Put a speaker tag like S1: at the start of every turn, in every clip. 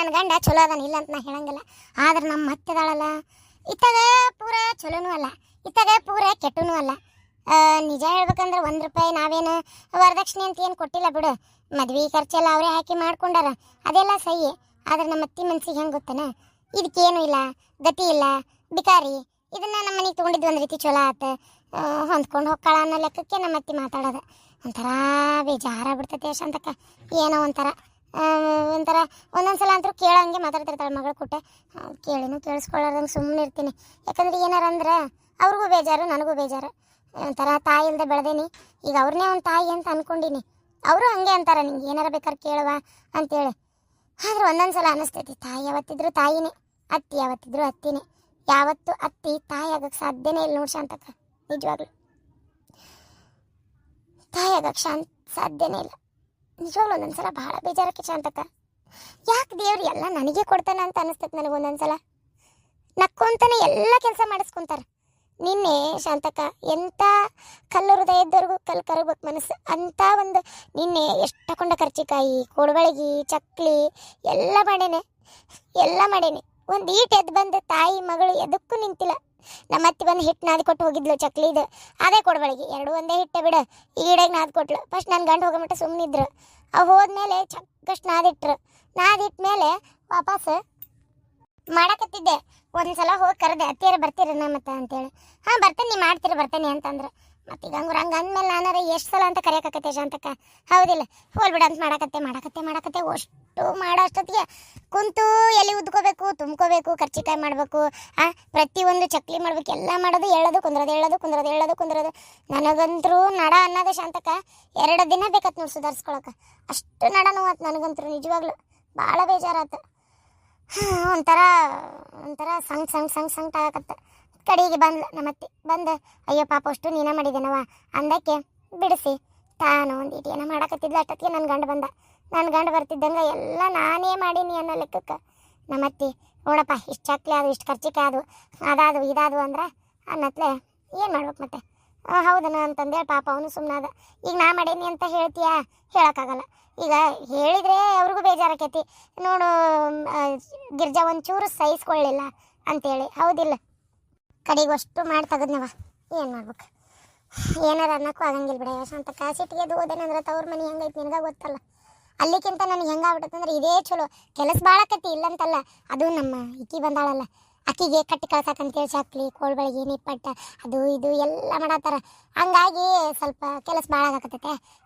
S1: ನನ್ನ ಗಂಡ ಚಲೋ ಅದಾನ, ಇಲ್ಲ ಅಂತ ನಾ ಹೇಳಂಗಿಲ್ಲ. ಆದ್ರೆ ನಮ್ಮ ಮತ್ತೆದಾಳಲ್ಲ ಇತ್ತಾಗ ಪೂರ ಚಲೋನೂ ಅಲ್ಲ, ಇತ್ತಾಗ ಪೂರ ಕೆಟ್ಟನೂ ಅಲ್ಲ. ನಿಜ ಹೇಳ್ಬೇಕಂದ್ರೆ ಒಂದು ರೂಪಾಯಿ ನಾವೇನು ವರದಕ್ಷಿಣೆ ಅಂತ ಏನು ಕೊಟ್ಟಿಲ್ಲ ಬಿಡು. ಮದ್ವೆ ಖರ್ಚೆಲ್ಲ ಅವರೇ ಹಾಕಿ ಮಾಡ್ಕೊಂಡಾರ, ಅದೆಲ್ಲ ಸಹಿ. ಆದ್ರೆ ನಮ್ಮ ಅತ್ತಿ ಮನ್ಸಿಗೆ ಹೆಂಗೆ ಗೊತ್ತನ? ಇದಕ್ಕೇನು ಇಲ್ಲ, ಗತಿ ಇಲ್ಲ, ಬಿಕಾರಿ. ಇದನ್ನ ನಮ್ಮ ಮನೆಗೆ ತೊಗೊಂಡಿದ್ದು ಒಂದು ರೀತಿ ಚಲೋ ಆತ. ಹೊಂದ್ಕೊಂಡು ಹೋಗ್ಕಳ ಅನ್ನೋ ಲೆಕ್ಕಕ್ಕೆ ನಮ್ಮ ಅತ್ತಿ ಮಾತಾಡೋದು. ಒಂಥರ ಬೇಜಾರ ಬಿಡ್ತೈತೆ ಶಾಂತಕ್ಕ ಏನೋ ಒಂಥರ. ಒಂಥರ ಒಂದೊಂದ್ಸಲ ಅಂತೂ ಕೇಳೋಂಗೆ ಮಾತಾಡ್ತಿರ್ತಾಳೆ ಮಗಳ ಕೊಟ್ಟೆ ಕೇಳಿನ ಕೇಳಿಸ್ಕೊಳ್ಳಾರ್ದಂಗೆ ಸುಮ್ಮನೆ ಇರ್ತೀನಿ. ಯಾಕಂದ್ರೆ ಏನಾರ ಅಂದ್ರೆ ಅವ್ರಿಗೂ ಬೇಜಾರು, ನನಗೂ ಬೇಜಾರು. ಒಂಥರ ತಾಯಿ ಇಲ್ದೆ ಬೆಳೆದೇನಿ. ಈಗ ಅವ್ರನ್ನೇ ಒಂದು ತಾಯಿ ಅಂತ ಅನ್ಕೊಂಡಿನಿ. ಅವರು ಹಂಗೆ ಅಂತಾರೆ, ನಿಂಗೆ ಏನಾರ ಬೇಕಾದ್ರೆ ಕೇಳುವ ಅಂತೇಳಿ. ಆದ್ರೆ ಒಂದೊಂದ್ಸಲ ಅನಿಸ್ತೈತಿ. ತಾಯಿ ಯಾವತ್ತಿದ್ರು ತಾಯಿನೇ, ಅತ್ತಿ ಯಾವತ್ತಿದ್ರು ಅತ್ತಿನೇ. ಯಾವತ್ತು ಅತ್ತಿ ತಾಯಿ ಆಗಕ್ಕೆ ಸಾಧ್ಯನೇ ಇಲ್ಲ ನೋಡಿ ಶಾಂತಕ್ಕ. ನಿಜವಾಗ್ಲು. ತಾಯಿ ಆಗಕ್ಕೆ ಶಾಂತ ಸಾಧ್ಯನೇ ಇಲ್ಲ. ನಿಜವಾಗ್ಲೂ ಒಂದೊಂದ್ಸಲ ಬಹಳ ಬೇಜಾರಕ್ಕೆ ಶಾಂತಕ್ಕ ಯಾಕೆ ದೇವ್ರು ಎಲ್ಲ ನನಗೆ ಕೊಡ್ತಾನೆ ಅಂತ ಅನಿಸ್ತೈತೆ ನನಗೆ ಒಂದೊಂದ್ಸಲ? ನಕ್ಕೊಂತಾನೆ ಎಲ್ಲ ಕೆಲಸ ಮಾಡಿಸ್ಕೊಂತಾರೆ. ನಿನ್ನೆ ಶಾಂತಕ ಎಂಥ ಕಲ್ಲು ಹೃದಯದವರೆಗೂ ಕಲ್ಲು ಕರಗ್ಬೇಕು ಮನಸ್ಸು ಅಂಥ ಒಂದು ನಿನ್ನೆ ಎಷ್ಟು ತಕೊಂಡ ಕರ್ಚಿಕಾಯಿ, ಕೊಡಬಳಗಿ, ಚಕ್ಲಿ ಎಲ್ಲ ಮಾಡೇನೆ. ಎಲ್ಲ ಮಾಡೇನೆ. ಒಂದು ಈಟ್ ಎದ್ದು ಬಂದು ತಾಯಿ, ಮಗಳು ಎದಕ್ಕೂ ನಿಂತಿಲ್ಲ. ನಮ್ಮ ಅತ್ತಿ ಬಂದು ಹಿಟ್ಟು ನಾದಿ ಕೊಟ್ಟು ಹೋಗಿದ್ಲು ಚಕ್ಲಿದು. ಅದೇ ಕೊಡಬಳಿಗೆ ಎರಡು ಒಂದೇ ಹಿಟ್ಟೆ ಬಿಡು. ಈಡಾಗಿ ನಾದಿ ಕೊಟ್ಲು. ಫಸ್ಟ್ ನನ್ನ ಗಂಡು ಹೋಗೋ ಮಟ್ಟ ಸುಮ್ಮನಿದ್ರು ಅವು ಹೋದ್ಮೇಲೆ ಚಕ್ಕಷ್ಟು ನಾದಿಟ್ರು. ಮೇಲೆ ವಾಪಸ್ ಮಾಡಕತ್ತಿದ್ದೆ. ಒಂದ್ಸಲ ಹೋಗಿ ಕರೆದೆ. ಅತ್ತಿಯರ ನಾ ಮತ್ತೆ ಅಂತೇಳಿ. ಹಾಂ, ಬರ್ತೇನೆ. ನೀ ಮಾಡ್ತೀರಿ? ಬರ್ತೇನೆ ಅಂತಂದ್ರೆ. ಮತ್ತೆ ಈಗ ಹಂಗ್ರ ಹಂಗೆ ಅಂದ್ಮೇಲೆ ನಾನಾರ ಎಷ್ಟು ಸಲ ಅಂತ ಕರೆಯಕತ್ತೆ ಶಾಂತಕ್ಕ ಹೌದಿಲ್ಲ. ಹೋಲ್ ಬಿಡ ಅಂತ ಮಾಡಕತ್ತೆ ಮಾಡಕತ್ತೆ ಮಾಡಕತ್ತೆ. ಅಷ್ಟು ಮಾಡೋ ಅಷ್ಟೊತ್ತಿಗೆ ಕುಂತು ಎಲ್ಲಿ ಉದ್ಕೋಬೇಕು, ತುಂಬ್ಕೋಬೇಕು, ಕರ್ಚಿಕಾಯಿ ಮಾಡಬೇಕು, ಆ, ಪ್ರತಿಯೊಂದು ಚಕ್ಲಿ ಮಾಡಬೇಕು, ಎಲ್ಲ ಮಾಡೋದು ಹೇಳೋದು ಕುಂದ್ರದು ಹೇಳೋದು ಕುಂದ್ರದು ಹೇಳೋದು ಕುಂದ್ರದು. ನನಗಂತರೂ ನಡ ಅನ್ನೋದು ಶಾಂತಕ ಎರಡು ದಿನ ಬೇಕತ್ ನೋಡಿ ಸುಧಾರಿಸ್ಕೊಳಕ. ಅಷ್ಟು ನಡ ನೋವತ್ತು ನನಗಂತರೂ, ನಿಜವಾಗ್ಲು. ಭಾಳ ಬೇಜಾರಾತು. ಒಂಥರ ಒಂಥರ ಸಂಗ್ ಸಂಗ್ ಸಂಗ್ ಸಂಗ್ ಆಗತ್ತೆ ಕಡೆಗೆ ಬಂದ್ಲು ನಮ್ಮತ್ತೆ. ಬಂದು, ಅಯ್ಯೋ ಪಾಪ, ಅಷ್ಟು ನೀನೇ ಮಾಡಿದ್ದೇನವ ಅಂದಕ್ಕೆ, ಬಿಡಿಸಿ, ತಾನು ಒಂದು ಇದೇನ ಮಾಡಕತ್ತಿದ್ಲು. ಅಷ್ಟೊತ್ತಿಗೆ ನನ್ನ ಗಂಡ ಬಂದ. ನನ್ನ ಗಂಡ ಬರ್ತಿದ್ದಂಗೆ ಎಲ್ಲ ನಾನೇ ಮಾಡೀನಿ ಅನ್ನೋ ಲೆಕ್ಕಕ್ಕೆ. ನಮ್ಮತ್ತಿ, ನೋಡಪ್ಪ, ಇಷ್ಟು ಚಕ್ಲಿ ಅದು ಇಷ್ಟು ಖರ್ಚಿಕೆ ಅದು ಅದಾದು ಇದಾದು ಅಂದ್ರೆ ಅನ್ನತ್ಲೆ ಏನು ಮಾಡ್ಬೇಕು ಮತ್ತೆ? ಹೌದನ ಅಂತಂದೇಳಿ ಪಾಪ ಅವನು ಸುಮ್ಮನಾದ ಈಗ ನಾ ಮಾಡೀನಿ ಅಂತ ಹೇಳ್ತೀಯಾ? ಹೇಳೋಕ್ಕಾಗಲ್ಲ. ಈಗ ಹೇಳಿದ್ರೆ ಅವ್ರಿಗೂ ಬೇಜಾರಾಕೈತಿ. ನೋಡು ಗಿರ್ಜಾ ಒಂಚೂರು ಸಹಿಸ್ಕೊಳ್ಳಿಲ್ಲ ಅಂತೇಳಿ. ಹೌದಿಲ್ಲ. ಕಡೆಗೆ ಅಷ್ಟು ಮಾಡಿ ತಗದ್ನವ. ಏನು ಮಾಡ್ಬೇಕು? ಏನಾರ ಅನ್ನಕ್ಕೂ ಆಗಂಗಿಲ್ಲ ಬಿಡ. ಕಾಸಿಟ್ಟಿಗೆ ಅದು ಹೋದೇನಂದ್ರೆ ತವ್ರ ಮನೆ ಹೆಂಗೈತಿ ನಿನಗ ಗೊತ್ತಲ್ಲ. ಅಲ್ಲಿಕ್ಕಿಂತ ನನಗೆ ಹೆಂಗಾಗ್ಬಿಟ್ಟಂದ್ರೆ ಇದೇ ಚಲೋ. ಕೆಲಸ ಭಾಳಕತಿ ಇಲ್ಲಂತಲ್ಲ. ಅದು ನಮ್ಮ ಇಕ್ಕಿ ಬಂದಾಳಲ್ಲ. ಅಕ್ಕಿಗೆ ಕಟ್ಟಿ ಕಳ್ಸಕ್ಕಂತೇಳಿ ಚಕ್ಲಿ, ಕೋಳ್ಗಳಿಗೆ ನಿಪ್ಪಟ್ಟ ಅದು ಇದು ಎಲ್ಲ ಮಾಡತ್ತಾರ. ಹಂಗಾಗಿ ಸ್ವಲ್ಪ ಕೆಲಸ ಭಾಳ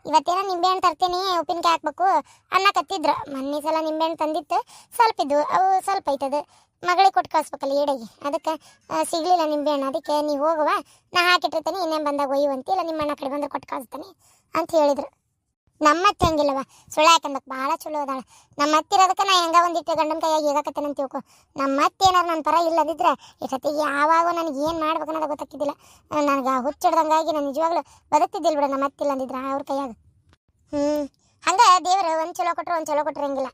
S1: ಇವತ್ತೇನೋ ನಿಂಬೆಹಣ್ಣು ತರ್ತೀನಿ, ಉಪ್ಪಿನಕಾಯಿ ಹಾಕ್ಬೇಕು ಅನ್ನಕತ್ತಿದ್ರು. ಮೊನ್ನೆ ಸಲ ನಿಂಬೆಹಣ್ಣು ತಂದಿತ್ತು, ಸ್ವಲ್ಪ ಇದ್ದು ಅವು ಸ್ವಲ್ಪ ಐತದು. ಮಗಳಿಗೆ ಕೊಟ್ಟು ಕಳಿಸ್ಬೇಕಲ್ಲ ಏಡಿಗೆ ಅದಕ್ಕೆ ಸಿಗಲಿಲ್ಲ ಸಿಗ್ಲಿಲ್ಲ ನಿಂಬೆಹಣ್ಣು. ಅದಕ್ಕೆ ನೀವು ಹೋಗುವ, ನಾ ಹಾಕಿಟ್ಟಿರ್ತೀನಿ, ಇನ್ನೇನು ಬಂದಾಗ ಒಯ್ಯುವಂತಿ ಇಲ್ಲ ನಿಮ್ಮ ಅಣ್ಣ ಕಡೆ ಬಂದ್ರೆ ಕೊಟ್ಟು ಕಳಿಸ್ತೀನಿ ಅಂತ ಹೇಳಿದ್ರು. ನಮ್ಮ ಅತ್ತೆ ಹಂಗಿಲ್ಲವ. ಸುಳ್ಳು ಯಾಕಂದಕ್ಕೆ ಭಾಳ ಚಲೋ ಅದಾಳ. ನಮ್ಮ ಅತ್ತಿರೋದಕ್ಕೆ ನಾ ಹೆಂಗ ಒಂದಿಟ್ಟು ಗಂಡನ ಕೈಯಾಗಿ ಹೇಗಕತ್ತೇನೆ ಅಂತ ತಿಳ್ಕೊ. ನಮ್ಮ ಅತ್ತೆ ಏನಾರು ನನ್ನ ಪರ ಇಲ್ಲದಿದ್ರೆ ಇಷ್ಟೊತ್ತಿಗೆ ಯಾವಾಗ ನನಗೆ ಏನು ಮಾಡ್ಬೇಕು ಅನ್ನೋದು ಗೊತ್ತಾಗ್ತಿದ್ದಿಲ್ಲ. ನನಗೆ ಹುಚ್ಚಿಡ್ದಂಗಾಗಿ ನಾನು ನಿಜವಾಗ್ಲೂ ಬದುಕ್ತಿದ್ದಿಲ್ಲ ಬಿಡ ನಮ್ಮ ಅತ್ತಿಲ್ಲ ಅಂದಿದ್ರೆ ಅವ್ರ ಕೈಯಾಗ. ಹ್ಞೂ ಹಂಗೆ ದೇವರು ಒಂದು ಚಲೋ ಕೊಟ್ಟರು ಒಂದು ಚಲೋ ಕೊಟ್ಟಿರಂಗಿಲ್ಲ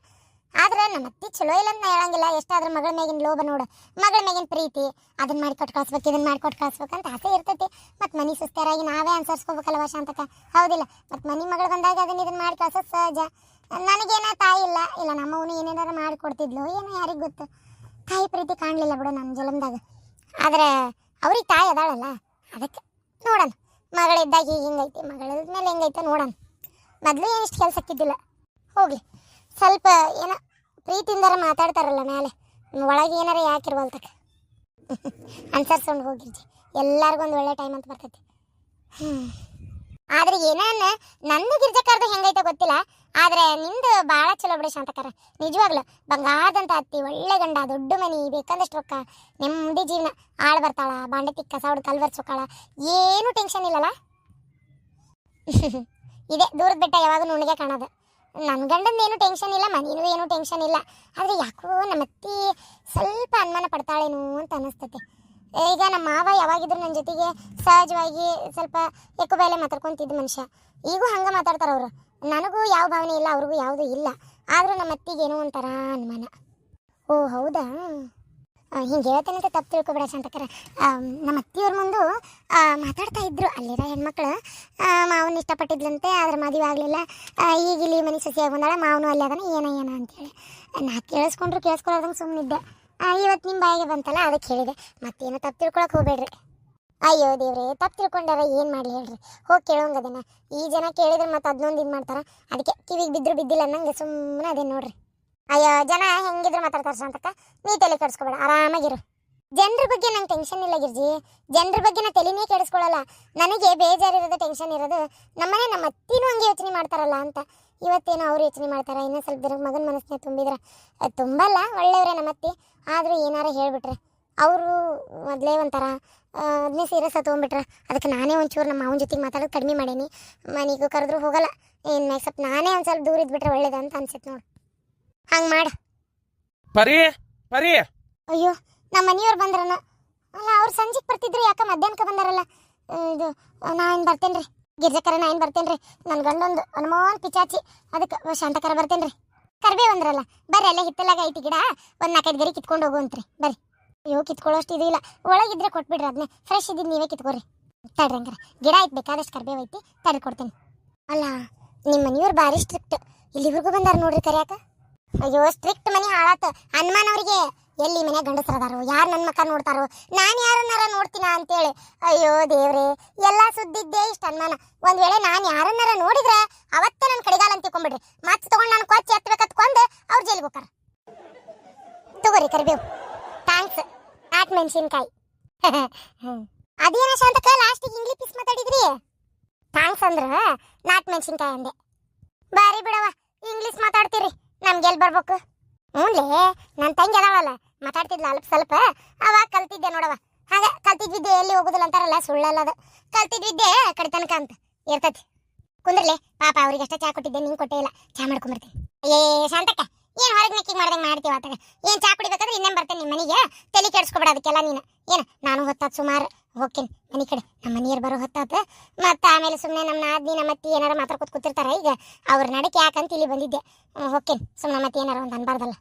S1: ಆದ್ರೆ ನಮ್ಮ ಅತ್ತಿ ಚಲೋ ಇಲ್ಲ ಅಂತ ಹೇಳಂಗಿಲ್ಲ. ಎಷ್ಟಾದ್ರೂ ಮಗಳ ಮೇಗಿನ ಲೋಭ ನೋಡು. ಮಗಳ ಮೇಗಿನ ಪ್ರೀತಿ. ಅದನ್ನ ಮಾಡಿ ಕೊಟ್ಟು ಕಳ್ಸ್ಬೇಕು ಇದನ್ನ ಮಾಡಿ ಕೊಟ್ಟು ಕಳ್ಸ್ಬೇಕು ಅಂತ ಆಸೆ ಇರ್ತೈತಿ. ಮತ್ತೆ ಮನೆ ಸುಸ್ತಾರಾಗಿ ನಾವೇ ಅನ್ಸರ್ಸ್ಕೋಬೇಕಲ್ವ ಶಾಂತಕ? ಹೌದಿಲ್ಲ. ಮತ್ತೆ ಮನೆ ಮಗಳು ಬಂದಾಗ ಅದನ್ನ ಇದನ್ನ ಮಾಡಿ ಕಳ್ಸೋದು ಸಹಜ. ನನಗೇನ ತಾಯಿ ಇಲ್ಲ. ಇಲ್ಲ, ನಮ್ಮವನು ಅವನು ಮಾಡಿ ಕೊಡ್ತಿದ್ಲು. ಏನೋ ಯಾರಿಗೆ ಗೊತ್ತು. ತಾಯಿ ಪ್ರೀತಿ ಕಾಣಲಿಲ್ಲ ಬಿಡು ನಮ್ಮ ಜಲಮ್ದಾಗ. ಆದ್ರೆ ಅವ್ರಿಗೆ ತಾಯಿ ಅದಾಳಲ್ಲ. ಅದಕ್ಕೆ ನೋಡೋಣ. ಮಗಳಿದ್ದಾಗ ಈಗ ಹಿಂಗೈತಿ, ಮಗಳ ಮೇಲೆ ಹೆಂಗೈತೆ ನೋಡೋಣ. ಮೊದಲು ಏನು ಕೆಲಸಕ್ಕಿದ್ದಿಲ್ಲ. ಹೋಗ್ಲಿ. ಸ್ವಲ್ಪ ಏನೋ ಪ್ರೀತಿಯಿಂದಾರ ಮಾತಾಡ್ತಾರಲ್ಲ ಮೇಲೆ ಒಳಗೆ ಏನಾರ ಯಾಕಿರ್ವಲ್ತಕ ಅನ್ಸರ್ಸ್ಕೊಂಡು ಹೋಗಿರ್ಜಿ. ಎಲ್ಲರಿಗೂ ಒಂದು ಒಳ್ಳೆ ಟೈಮ್ ಅಂತ ಬರ್ತೈತಿ. ಆದ್ರೆ ಏನಾನ ನಂದು ಗಿರ್ಜಕ್ಕಾರ್ದು ಹೆಂಗೈತೆ ಗೊತ್ತಿಲ್ಲ. ಆದ್ರೆ ನಿಂದು ಭಾಳ ಚಲೋ ಬಿಡಿ ಶಾಂತಕರ. ನಿಜವಾಗ್ಲು, ಬಂಗಾರದಂತ ಅತ್ತಿ, ಒಳ್ಳೆ ಗಂಡ, ದೊಡ್ಡ ಮನಿ, ಬೇಕಂದಷ್ಟು ರೊಕ್ಕ, ನೆಮ್ಮದಿ ಜೀವನ, ಆಳ್ ಬರ್ತಾಳ, ಬಾಂಡೆ ತಿಕ್ಕ ಸೌಡ್ ಕಲ್ವರ್ಸೋಕಾಳ ಏನು ಟೆನ್ಷನ್ ಇಲ್ಲಲ್ಲ? ಇದೆ, ದೂರದ ಬೆಟ್ಟ ಯಾವಾಗ ನುಣ್ಣಗೆ ಕಾಣೋದು. ನನ್ನ ಏನು ಟೆನ್ಷನ್ ಇಲ್ಲ ಮನೇನು ಏನು ಟೆನ್ಷನ್ ಇಲ್ಲ. ಆದರೆ ಯಾಕೋ ನಮ್ಮ ಅತ್ತಿ ಸ್ವಲ್ಪ ಅನುಮಾನ ಪಡ್ತಾಳೇನೋ ಅಂತ ಅನಿಸ್ತೈತೆ. ಈಗ ನಮ್ಮ ಮಾವ ಯಾವಾಗಿದ್ರು ನನ್ನ ಜೊತೆಗೆ ಸಹಜವಾಗಿ ಸ್ವಲ್ಪ ಎಕ್ಕು ಬೇಲೆ ಮಾತಾಡ್ಕೊತಿದ್ದ ಮನುಷ್ಯ. ಈಗೂ ಹಂಗೆ ಮಾತಾಡ್ತಾರೆ ಅವರು. ನನಗೂ ಯಾವ ಭಾವನೆ ಇಲ್ಲ, ಅವ್ರಿಗೂ ಯಾವುದೂ ಇಲ್ಲ. ಆದರೂ ನಮ್ಮ ಅತ್ತಿಗೆ ಏನೋ ಒಂಥರ ಅನುಮಾನ. ಓ, ಹೌದಾ? ಹಿಂಗೆ ಅಂತ ತಪ್ಪು ತಿಳ್ಕೊಬೇಡ ಶಾಂತಕರ. ನಮ್ಮ ಅತ್ತಿಯವ್ರ ಮುಂದೆ ಮಾತಾಡ್ತಾ ಇದ್ರು. ಅಲ್ಲಿರೋ ಹೆಣ್ಮಕ್ಳು ಮಾವನ ಇಷ್ಟಪಟ್ಟಿದ್ಲಂತೆ, ಆದ್ರೆ ಮದುವೆ ಆಗಲಿಲ್ಲ. ಈಗ ಇಲ್ಲಿ ಮನೆ ಸಸಿಯಾಗಿ ಬಂದಾಳ ಮಾವನು ಅಲ್ಲಿ ಅದನ್ನ ಏನ ಏನ ಅಂತೇಳಿ. ನಾ ಕೇಳಿಸ್ಕೊಂಡ್ರು ಕೇಳಿಸ್ಕೊಳ್ಳೋದಂಗೆ ಸುಮ್ಮನಿದ್ದೆ ಇವತ್ತು ನಿಮ್ಮ ಬಾಯಿಗೆ ಬಂತಲ್ಲ, ಅದಕ್ಕೆ ಹೇಳಿದೆ. ಮತ್ತೇನು ತಪ್ಪು ತಿಳ್ಕೊಳಕ್ಕೆ ಹೋಗ್ಬೇಡ್ರಿ. ಅಯ್ಯೋ ದೇವ್ರೆ, ತಪ್ಪು ತಿಳ್ಕೊಂಡಾರ, ಏನು ಮಾಡಲಿ ಹೇಳ್ರಿ. ಹೋಗಿ ಕೇಳೋಂಗದೇನ. ಈ ಜನ ಕೇಳಿದ್ರೆ ಮತ್ತೆ ಅದನ್ನೊಂದು ಇದು ಮಾಡ್ತಾರ. ಅದಕ್ಕೆ ಕಿವಿಗೆ ಬಿದ್ರು ಬಿದ್ದಿಲ್ಲ ಅನ್ನಂಗೆ ಸುಮ್ಮನೆ ಅದೇ ನೋಡ್ರಿ. ಅಯ್ಯೋ, ಜನ ಹೆಂಗಿದ್ರು ಮಾತಾಡ್ತಾರೆ ಶಾಂತಕ್ಕ? ನೀ ತಲೆ ಕೆಡಿಸ್ಕೊಬೇಡ, ಆರಾಮಾಗಿರು. ಜನರ ಬಗ್ಗೆ ನಂಗೆ ಟೆನ್ಷನ್ ಇಲ್ಲ ಗಿರ್ಜಿ. ಜನರ ಬಗ್ಗೆ ನಾ ತಲೆನೇ ಕೆಡಿಸ್ಕೊಳ್ಳಲ್ಲ ನನಗೆ ಬೇಜಾರಿರೋದು ಟೆನ್ಷನ್ ಇರೋದು, ನಮ್ಮನೆ ನಮ್ಮ ಅತ್ತಿನೂ ಹಂಗೆ ಯೋಚನೆ ಮಾಡ್ತಾರಲ್ಲ ಅಂತ. ಇವತ್ತೇನೋ ಅವ್ರು ಯೋಚನೆ ಮಾಡ್ತಾರೆ, ಇನ್ನೂ ಸ್ವಲ್ಪ ದಿನ ಮಗನ ಮನಸ್ಸನ್ನ ತುಂಬಿದ್ರೆ. ತುಂಬಲ್ಲ, ಒಳ್ಳೆಯವರೇ ನಮ್ಮ ಅತ್ತಿ. ಆದರೂ ಏನಾರ ಹೇಳ್ಬಿಟ್ರೆ. ಅವರು ಮೊದಲೇ ಒಂಥರ ಅದನ್ನೇ ಸೀರಿಯಸ್ ತೊಗೊಂಬಿಟ್ರೆ ಅದಕ್ಕೆ ನಾನೇ ಒಂಚೂರು ನಮ್ಮ ಮಾವನ ಜೊತೆಗೆ ಮಾತಾಡೋದು ಕಡಿಮೆ ಮಾಡೇನಿ. ಮನೆಗೂ ಕರೆದ್ರು ಹೋಗಲ್ಲ. ಏನು ಸ್ವಲ್ಪ ನಾನೇ ಒಂದು ಸ್ವಲ್ಪ ದೂರ ಇದ್ಬಿಟ್ರೆ ಒಳ್ಳೇದಂತ ಅನ್ಸುತ್ತೆ ನೋಡಿ. ಹಂಗೆ ಮಾಡ.
S2: ಪರಿ ಪರಿ.
S1: ಅಯ್ಯೋ ನಮ್ಮ ಮನೆಯವ್ರು ಬಂದ್ರನ. ಅಲ್ಲ ಅವ್ರು ಸಂಜೆಗೆ ಬರ್ತಿದ್ರು ಯಾಕ ಮಧ್ಯಾಹ್ನಕ್ಕೆ ಬಂದಾರಲ್ಲ? ಇದು ನಾ ಏನು ಬರ್ತೇನೆ ರೀ ಗಿರ್ಜಕರ ನಾ ಏನು ಬರ್ತೇನೆ ರೀ ನನ್ನ ಗಂಡೊಂದು ಹನುಮಾನ್ ಪಿಚಾಚಿ ಅದಕ್ಕೆ ಶಾಂತಕರ ಬರ್ತೇನ್ರಿ. ರೀ ಕರ್ಬೇ ಬಂದ್ರಲ್ಲ ಬರ್ರಿ ಅಲ್ಲೇ ಹಿತ್ತಲಾಗ ಐತಿ ಗಿಡ ಒಂದು ನಾಲ್ಕೈದು ಗರಿ ಕಿತ್ಕೊಂಡು ಹೋಗುವಂತ್ರಿ ಬರ್ರಿ. ಅಯ್ಯೋ ಕಿತ್ಕೊಳ್ಳೋಷ್ಟು ಇದು ಇಲ್ಲ. ಒಳಗಿದ್ರೆ ಕೊಟ್ಬಿಡ್ರಿ ಅದನ್ನೇ ಫ್ರೆಶ್ ಇದ್ದೀನಿ ನೀವೇ ಕಿತ್ಕೊರಿ. ತಡ್ರಿ ಹಂಗಾರೆ. ಗಿಡ ಐತೆ ಬೇಕಾದಷ್ಟು ಕರ್ಬೇವು ಐತಿ ತಡ್ರಿ ಕೊಡ್ತೀನಿ. ಅಲ್ಲ ನಿಮ್ಮ ಮನೆಯವ್ರು ಭಾರಿ ಸ್ಟ್ರಿಕ್ಟ್ ಇಲ್ಲಿವರೆಗೂ ಬಂದಾರ ನೋಡ್ರಿ ಕರ್ಯಾಕ? ಅಯ್ಯೋ ಸ್ಟ್ರಿಕ್ಟ್ ಮನೆ ಹಾಳಾತ. ಹನುಮಾನ್ ಅವರಿಗೆ, ಎಲ್ಲಿ ಮನೆ ಗಂಡಸ್ರದಾರು? ಯಾರು ನನ್ನ ಮಕ್ಕ ನೋಡ್ತಾರೋ? ನಾನು ಯಾರನ್ನಾರ ನೋಡ್ತೀನ ಅಂತೇಳಿ. ಅಯ್ಯೋ ದೇವ್ರೆ, ಎಲ್ಲ ಸುದ್ದಿದ್ದೇ ಇಷ್ಟ ಹನುಮಾನ. ಒಂದ್ ವೇಳೆ ನಾನು ಯಾರನ್ನಾರ ನೋಡಿದ್ರೆ ಅವತ್ತೇ ನನ್ನ ಕಡಿಗಾಲ ಅಂತ ತಿಳ್ಕೊಂಬಿಡ್ರಿ. ಮತ್ತೆ ತಗೊಂಡು ನಾನು ಕೊಚ್ಚಿ ಎತ್ತಬೇಕತ್ ಕೊಂದು ಅವ್ರ ಜೈಲಿಗೆ ಹೋಗ್ತಾರ. ತಗೋರಿ ಕರಿಬೇವು. ಥ್ಯಾಂಕ್ಸ್ ಆಟ್ ಮೆಣಸಿನ್ಕಾಯಿ. ಅದೇನ ಶಾಂತಕ ಲಾಸ್ಟಿಗೆ ಇಂಗ್ಲಿಷ್ ಪೀಸ್ ಮಾತಾಡಿದ್ರಿ? ಥ್ಯಾಂಕ್ಸ್ ಅಂದ್ರೆ ನಾಟ್ ಮೆಣಸಿನ್ಕಾಯಿ ಅಂದೆ. ಬಾರಿ ಬಿಡವ ಇಂಗ್ಲಿಷ್ ಮಾತಾಡ್ತೀರಿ. ನಮ್ಗೆ ಎಲ್ಲಿ ಬರ್ಬೇಕು? ಹ್ಞೂನ್ಲೇ ನನ್ನ ತಂಗಿ ಅದಾವಲ್ಲ ಮಾತಾಡ್ತಿದ್ಲ ಅಲ್ಪ ಸ್ವಲ್ಪ. ಅವಾಗ ಕಲ್ತಿದ್ದೆ ನೋಡವ ಹಾಗ, ಕಲ್ತಿದ್ ವಿದ್ಯೆ ಎಲ್ಲಿ ಹೋಗುದಿಲ್ಲ ಅಂತಾರಲ್ಲ, ಸುಳ್ಳಲ್ಲ ಅದು. ಕಲ್ತಿದ್ ವಿದ್ಯೆ ಕಡೆ ತನಕ ಅಂತ ಇರ್ತತಿ. ಕುಂದ್ರಲೆ ಪಾಪ ಅವ್ರಿಗೆ ಅಷ್ಟೇ ಚಾ ಕೊಟ್ಟಿದ್ದೆ, ನಿಂಗೆ ಕೊಟ್ಟೇ ಇಲ್ಲ. ಚಾ ಮಾಡ್ಕೊಂಬರ್ತೀನಿ ಏ, ಶಾಂತಕ್ಕ, ಏನ್ ಹೊರಗೆ ನೆಕ್ಕಿಗೆ ಮಾಡ್ದಂಗೆ ಮಾಡ್ತೀವ ಆತಾಗ. ಏನ್ ಚಾ ಕುಡಿಬೇಕಾದ್ರೆ ಇನ್ನೇನ್ ಬರ್ತೇನೆ ನಿಮ್ಮ ಮನೆಗೆ? ತಲೆ ಕೆಡಿಸ್ಕೊಬೇಡ ಅದಕ್ಕೆಲ್ಲ ನೀನು. ಏನು, ನಾನು ಹೊತ್ತಾತ್ ಸುಮಾರು ಹೋಗ್ತೀನಿ. ಮನೆ ಕಡೆ ನಮ್ಮ ಮನೆಯವ್ರು ಬರೋ ಹೊತ್ತಾತ ಮತ್ತೆ ಆಮೇಲೆ ಸುಮ್ಮನೆ ನಮ್ಮ ನಾದ್ನಿ ನಮ್ಮ ಅತ್ತಿ ಏನಾರ ಮಾತಾಡ್ಕೊತ ಕೂತಿರ್ತಾರ. ಈಗ ಅವ್ರ ನಡಕ್ಕೆ ಯಾಕಂತ ಇಲ್ಲಿ ಬಂದಿದ್ದೆ. ಹೋಗ್ತೇನೆ ಸುಮ್ಮನೆ ಮತ್ತೆ ಏನಾರ ಒಂದು ಅನ್ಬಾರ್ದಲ್ಲ.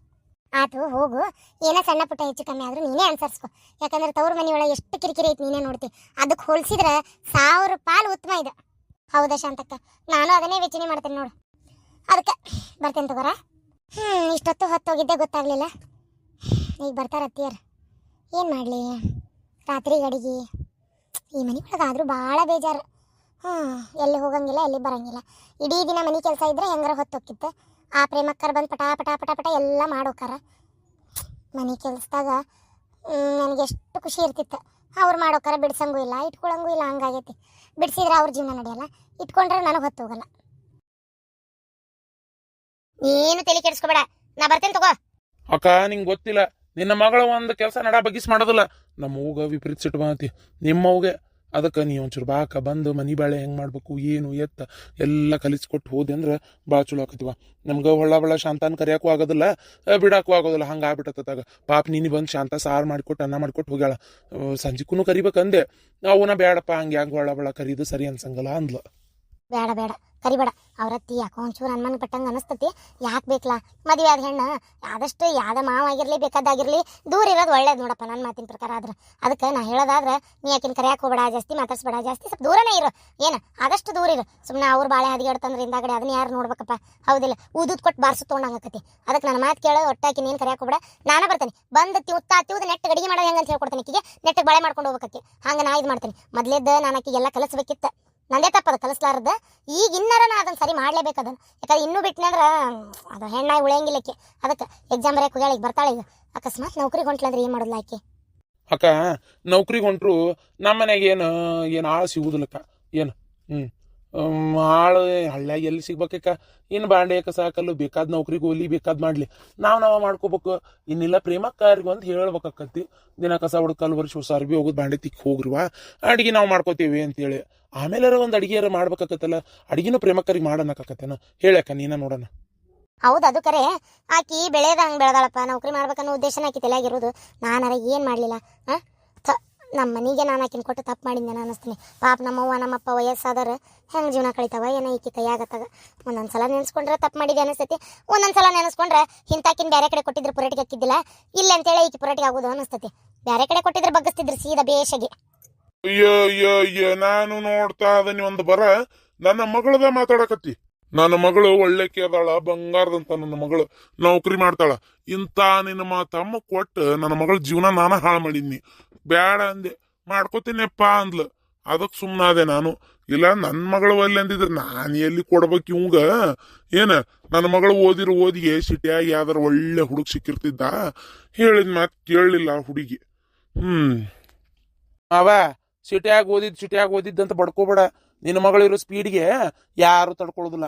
S1: ಆತು, ಹೋಗು. ಏನೋ ಸಣ್ಣ ಪುಟ್ಟ ಹೆಚ್ಚು ಕಮ್ಮಿ ಆದರೂ ನೀನೇ ಅನ್ಸರ್ಸ್ಕೊ. ಯಾಕಂದ್ರೆ ತವ್ರ ಮನೆಯೊಳಗೆ ಎಷ್ಟು ಕಿರಿಕಿರಿ ಐತಿ ನೀನೇ ನೋಡ್ತಿ. ಅದಕ್ಕೆ ಹೋಲಿಸಿದ್ರೆ ಸಾವಿರ ಪಾಲು ಉತ್ತಮ ಇದು. ಹೌದಾ ಶಾಂತಕ್ಕ? ನಾನು ಅದನ್ನೇ ಯೋಚನೆ ಮಾಡ್ತೇನೆ ನೋಡು. ಅದಕ್ಕೆ ಬರ್ತೇನೆ ತಗೋರ? ಹ್ಞೂ ಇಷ್ಟೊತ್ತು ಹೊತ್ತೋಗಿದ್ದೆ, ಗೊತ್ತಾಗ್ಲಿಲ್ಲ. ಈಗ ಬರ್ತಾರ ಅತ್ತಿಯರ್. ಏನು ಮಾಡಲಿ? ರಾತ್ರಿ ಅಡಿಗೆ. ಈ ಮನೆ ಒಳಗೆ ಆದರೂ ಭಾಳ ಬೇಜಾರು. ಹ್ಞೂ ಎಲ್ಲಿ ಹೋಗಂಗಿಲ್ಲ, ಎಲ್ಲಿ ಬರಂಗಿಲ್ಲ. ಇಡೀ ದಿನ ಮನೆ ಕೆಲಸ ಇದ್ರೆ ಹೆಂಗಾರ ಹೊತ್ತೋಕಿತ್ತು ಆ ಪ್ರೇಮಕ್ಕರ್ ಬಂದು ಪಟ ಪಟ ಪಟ ಪಟ ಎಲ್ಲ ಮಾಡೋಕಾರ. ಮನೆ ಕೆಲಸದಾಗ ನನಗೆ ಎಷ್ಟು ಖುಷಿ ಇರ್ತಿತ್ತು. ಅವ್ರು ಮಾಡೋಕಾರ ಬಿಡ್ಸಂಗೂ ಇಲ್ಲ, ಇಟ್ಕೊಳಂಗೂ ಇಲ್ಲ, ಹಂಗಾಗೈತಿ. ಬಿಡಿಸಿದ್ರೆ ಅವ್ರ ಜೀವನ ನಡೆಯಲ್ಲ, ಇಟ್ಕೊಂಡ್ರೆ ನನಗೆ ಹೊತ್ತು ಹೋಗಲ್ಲ. ನೀನು ತಲೆ ಕೆಡಿಸ್ಕೊಬೇಡ. ನಾ ಬರ್ತೇನೆ ತಗೋ.
S2: ಅಕ್ಕ, ನಿಂಗೆ ಗೊತ್ತಿಲ್ಲ. ನಿನ್ನ ಮಗಳ ಒಂದು ಕೆಲಸ ನಡ ಬಗ್ಗಿಸಿ ಮಾಡೋದಿಲ್ಲ. ನಮ್ಮ ಅವ್ಗ ವಿಪರೀತ ಸಿಟ್ಟು ಬಂತಿ ನಿಮ್ಮ ಅವ್ಗೆ ಅದಕ್ಕೆ ನೀ ಒಂಚೂರು ಬಾಕ ಬಂದು ಮನಿ ಬಾಳೆ ಹೆಂಗೆ ಮಾಡಬೇಕು, ಏನು, ಎತ್ತ, ಎಲ್ಲ ಕಲಿಸ್ಕೊಟ್ಟು ಹೋದೆ ಅಂದ್ರೆ ಭಾಳ ಚಲೋ ಆಕತಿವ. ನಮ್ಗೆ ಹೊಳ್ಳ ಬಳ್ಳ ಶಾಂತಾನ ಕರಿಯಾಕೂ ಆಗೋದಿಲ್ಲ. ಬಿಡಾಕೂ ಆಗೋದಿಲ್ಲ. ಹಂಗೆ ಆಗ್ಬಿಟ್ಟತ್ತಾಗ ಪಾಪ ನೀನು ಬಂದು ಶಾಂತ ಸಾರು ಮಾಡಿಕೊಟ್ಟು ಅನ್ನ ಮಾಡಿಕೊಟ್ಟು ಹೋಗ್ಯಾಳ. ಸಂಜಿಕೂ ಕರಿಬೇಕಂದೆ. ಅವನ ಬೇಡಪ್ಪ ಹಂಗೆ ಯಾಕೆ ಹೊಳ್ಳ ಬಳ್ಳ ಕರೀದು ಸರಿ ಅನ್ಸಂಗಲ್ಲ ಅಂದ್ಲು.
S1: ಬೇಡ ಬೇಡ ಕರಿಬೇಡ. ಅವ್ರತ್ತಿ ಯಾಕೋ ಒಂಚೂರು ಅನ್ಮನ್ ಅನಸ್ತತಿ. ಯಾಕೆ ಬೇಕಲ್ಲ ಮದುವೆ ಆದ ಹೆಣ್ಣು ಆದಷ್ಟು ಯಾವ್ದ ಮಾವ ಆಗಿರ್ಲಿ, ಬೇಕಾದಾಗಿರ್ಲಿ, ದೂರ ಇರೋದು ಒಳ್ಳೇದು ನೋಡಪ್ಪ ನನ್ನ ಮಾತಿನ ಪ್ರಕಾರ ಆದ್ರೆ. ಅದಕ್ಕೆ ನಾ ಹೇಳೋದಾದ್ರೆ, ನೀ ಯಾಕಿನ ಕರಿಯಾಕೆ ಹೋಗಬೇಡ, ಜಾಸ್ತಿ ಮಾತಾಡ್ಸ್ಬೇಡ, ಜಾಸ್ತಿ ಸ್ವಲ್ಪ ದೂರನೇ ಇರು. ಏನು, ಆದಷ್ಟು ದೂರ ಇರು. ಸುಮ್ಮನೆ ಅವ್ರ ಬಾಳೆ ಹದಿಗೆಡ್ತಂದ್ರೆ ಹಿಂದಾಗಡೆ ಅದನ್ನ ಯಾರು ನೋಡ್ಬೇಕಪ್ಪ? ಹೌದಿಲ್ಲ ಊದುದ್ ಕೊಟ್ಟು ಬಾರ್ಸು ತೊಗೊಂಡಂಗಕತಿ ಅದಕ್ಕೆ ನನ್ನ ಮಾತು ಕೇಳೋ, ಒಟ್ಟಾಕಿ ನೀನು ಕರೆಯಕ್ಕೆ ಹೋಗಬೇಡ. ನಾನು ಬರ್ತೇನೆ. ಬಂದು ತಿವ್ತಾ ತಿವ್ದು ನೆಟ್ ಅಡಿಗೆ ಮಾಡೋ ಹೆಂಗಂತ ಹೇಳ್ಕೊಡ್ತೇನೆ ಆಕಿಗೆ ನೆಟ್ಟಿಗೆ ಬಾಳೆ ಮಾಡ್ಕೊಂಡು ಹೋಗ್ಬೇಕಕ್ಕೆ ಹಂಗೆ ನಾ ಇದು ಮಾಡ್ತೀನಿ. ಮೊದಲೇದ್ದು ನಾನು ಆಕಿಗೆಲ್ಲ ಕಲಿಸ್ಬೇಕಿತ್ತು. ನಂದೇ ತಪ್ಪದ ಕಲಿಸ್ಲಾರ್ದ, ಈಗ ಇನ್ನರ ನಾ ಅದನ್ನ ಸರಿ ಮಾಡ್ಲೇಬೇಕು ಅದನ್ನ ಯಾಕಂದ್ರೆ ಇನ್ನೂ ಬಿಟ್ನಂದ್ರ ಅದು ಹೆಣ್ಣಾಗಿ ಉಳಿಯಂಗಿಲ್ಲಕ್ಕೆ ಅದಕ್ಕೆ ಎಕ್ಸಾಮ್ ಬರೆಯಕ್ಕೆ ಹೋಗ್ಯಾಳ ಬರ್ತಾಳೆ ಈಗ. ಅಕಸ್ಮಾತ್ ನೌಕರಿಗೆ ಹೊಂಟ್ಲಂದ್ರೆ ಏನು ಮಾಡೋದ್ಲ ಆಕೆ?
S2: ಅಕ್ಕ, ನೌಕರಿ ಹೊಂಟ್ರು ನಮ್ಮ ಮನೆಗೆ ಏನು ಏನು ಆಳು ಸಿಗುವುದಿಲ್ಲಕ್ಕ ಏನು? ಹ್ಞೂ ಆಳು ಹಳ್ಳ್ಯಾಗ ಎಲ್ಲಿ ಸಿಗ್ಬೇಕಕ್ಕ ಇನ್ನು ಬಾಂಡೆ ಕಸ ಕಲ್ಲು ಬೇಕಾದ ನೌಕರಿಗೆ ಹೋಗ್ಲಿ, ಬೇಕಾದ ಮಾಡಲಿ. ನಾವು ನಾವು ಮಾಡ್ಕೋಬೇಕು. ಇನ್ನಿಲ್ಲ ಪ್ರೇಮಕ್ಕಾರಿಗೆ ಅಂತ ಹೇಳ್ಬೇಕಾಕತ್ತಿ ದಿನ ಕಸ ಹೊಡ್ ಕಲ್ಲು ವರ್ಷ ಹೊಸ ಅರ್ಬಿ ಹೋಗೋದು, ಬಾಂಡೆ ತಿಕ್ಕಿ ಹೋಗ್ರಿವಾ ಅಡುಗೆ ನಾವು ಮಾಡ್ಕೋತೀವಿ ಅಂತೇಳಿ. ಆಮೇಲೆ ಒಂದು ಅಡಿಗೆ ಮಾಡ್ಬೇಕಾಕತ್ತಲ್ಲ, ಅಡಿಗೆನೂ ಪ್ರೇಮಕರಿಗೆ ಮಾಡನಕ್ಕಾಕತ್ತೇನ ಹೇಳಕ್ಕ ನೀನ ನೋಡೋಣ.
S1: ಹೌದು, ಅದು ಕರೆ. ಆಕಿ ಬೆಳೆದ ಹಂಗೆ ಬೆಳೆದಾಳಪ್ಪ, ನೌಕರಿ ಮಾಡ್ಬೇಕನ್ನೋ ಉದ್ದೇಶನ ಆಕಿ ತಲೆಯಾಗಿರೋದು. ನಾನಾರ ಏನು ಮಾಡಲಿಲ್ಲ, ಹಾಂ? ನಮ್ಮ ಮನೆಗೆ ನಾನು ಆಕಿನ ಕೊಟ್ಟು ತಪ್ಪು ಮಾಡಿದ್ದೆ ಅನಿಸ್ತೀನಿ. ಪಾಪ ನಮ್ಮವ್ವ, ನಮ್ಮಪ್ಪ ವಯಸ್ಸಾದರೆ, ಹೆಂಗೆ ಜೀವನ ಕಳಿತಾವ, ಏನೋ ಈಕಿ ಕೈಯಾಗತ್ತಾಗ ಒಂದೊಂದು ಸಲ ನೆನೆಸ್ಕೊಂಡ್ರೆ ತಪ್ಪು ಮಾಡಿದೆ ಅನಿಸ್ತೈತಿ. ಒಂದೊಂದು ಸಲ ನೆನೆಸ್ಕೊಂಡ್ರೆ ಇಂತಾಕಿನ ಬೇರೆ ಕಡೆ ಕೊಟ್ಟಿದ್ರೆ ಪುರಟಿಗೆ ಹಾಕಿದ್ದಿಲ್ಲ. ಇಲ್ಲ ಅಂತೇಳಿ ಈಕಿ ಪುರಟಿಗೆ ಆಗೋದು ಅನಿಸ್ತೈತಿ. ಬೇರೆ ಕಡೆ ಕೊಟ್ಟಿದ್ರೆ ಬಗ್ಗಿಸ್ತಿದ್ರು ಸೀದಾ ಬೇಷಗೆ.
S2: ಅಯ್ಯೋ ಅಯ್ಯೋ ಅಯ್ಯೋ, ನಾನು ನೋಡ್ತಾ ಅದನಿ ಒಂದು ಬರ. ನನ್ನ ಮಗಳದ ಮಾತಾಡಕತ್ತಿ. ನನ್ನ ಮಗಳು ಒಳ್ಳೆ ಕೇದಾಳ ಬಂಗಾರದಂತ ನನ್ನ ಮಗಳು. ನೌಕರಿ ಮಾಡ್ತಾಳ. ಇಂಥ ನಿನ್ನ ಮಾ ತಮ್ಮ ಕೊಟ್ಟು ನನ್ನ ಮಗಳ ಜೀವನ ನಾನು ಹಾಳು ಮಾಡಿದ್ನಿ. ಬೇಡ ಅಂದೆ. ಮಾಡ್ಕೋತೀನಿಪ್ಪ ಅಂದ್ಲು. ಅದಕ್ಕೆ ಸುಮ್ಮನಾದೆ ನಾನು. ಇಲ್ಲ ನನ್ನ ಮಗಳು ಒಲ್ಲೆ ಅಂದಿದ್ರೆ ನಾನು ಎಲ್ಲಿ ಕೊಡ್ಬೇಕು ಇವಂಗ? ಏನ, ನನ್ನ ಮಗಳು ಓದಿರೋ ಓದಿಗೆ ಸಿಟಿಯಾಗಿ ಯಾವ್ದಾರ ಒಳ್ಳೆ ಹುಡುಗ ಸಿಕ್ಕಿರ್ತಿದ್ದ? ಹೇಳಿದ ಮಾತು ಕೇಳಲಿಲ್ಲ ಹುಡುಗಿ. ಹ್ಮ್.
S3: ಅವ ಸಿಟಿಯಾಗ ಓದಿದ್ ಸಿಟಿಯಾಗಿ ಓದಿದ್ದಂತ ಬಡ್ಕೋಬೇಡ. ನಿನ್ನ ಮಗಳಿರೋ ಸ್ಪೀಡ್ಗೆ ಯಾರು ತಡ್ಕೊಳ್ಳೋದಿಲ್ಲ